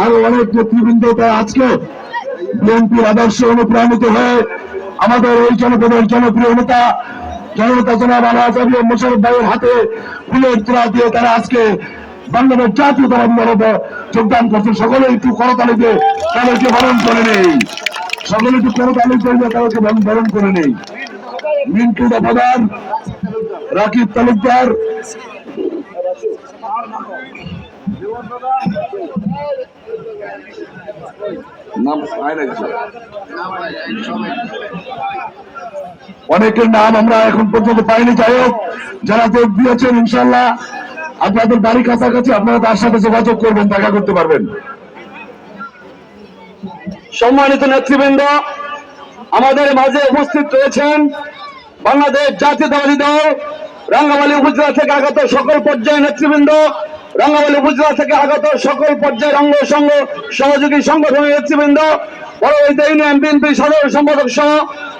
আরও অনেক নেতৃবৃন্দ তাই আজকে বিএনপির আদর্শ অনুপ্রাণিত হয়ে আমাদের এই জনপদের জনপ্রিয় নেতা জননেতা জনাব আলহাজ মোশারফ ভাইয়ের হাতে ফুলের তোলা দিয়ে তারা আজকে বাংলাদেশ জাতীয় আন্দোলনে যোগদান করছেন। সকলে একটু করতালিতে তাদেরকে বরণ করে নেই। সকলে একটু করতালি করবে তাদেরকে বরণ করে নেই। মিন্টু দফাদার, রাকিব তালুকদার নাম। অনেকের নাম আমরা এখন পর্যন্ত পাইনি। যাই হোক, যারা যোগ দিয়েছেন ইনশাল্লাহ আপনাদের বাড়ি কাছাকাছি আপনারা তার সাথে যোগাযোগ করবেন, দেখা করতে পারবেন। সম্মানিত নেতৃবৃন্দ, আমাদের মাঝে উপস্থিত রয়েছেন বাংলাদেশ জাতীয়তাবাদী দল, রাঙ্গামালী উপজেলা থেকে আগত সকল পর্যায়ের নেতৃবৃন্দ। রাঙ্গামালী উপজেলা থেকে আগত সকল পর্যায়ের অঙ্গ সংঘ সহযোগী সংগঠনের নেতৃবৃন্দ পরবর্তীতে ইউনিয়ন বিএনপি সাধারণ সম্পাদক সহ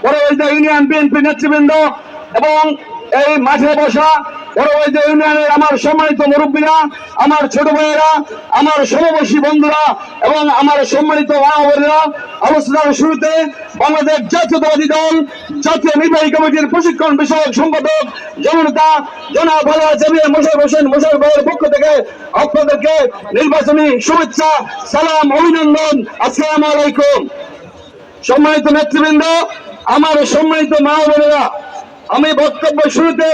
পরবর্তীতে ইউনিয়ন বিএনপি নেতৃবৃন্দ এবং এই মাঠে বসা ইউনিয়নের আমার সম্মানিত মুরব্বীরা, আমার ছোট ভাইয়েরা, আমার সমবয়সী বন্ধুরা এবং আমার সম্মানিত মা আলোচনার শুরুতে বাংলাদেশ জাতীয়তাবাদী দল, জাতীয় নির্বাহী কমিটির প্রশিক্ষণ বিষয়ক সম্পাদক জননেতা জনাব ভালা জামিয়া হোসেন ভাইয়ের পক্ষ থেকে আপনাদেরকে নির্বাচনী শুভেচ্ছা, সালাম, অভিনন্দন, আসসালামু আলাইকুম। সম্মানিত নেতৃবৃন্দ, আমার সম্মানিত মা বোনেরা, আমি বক্তব্য শুরুতে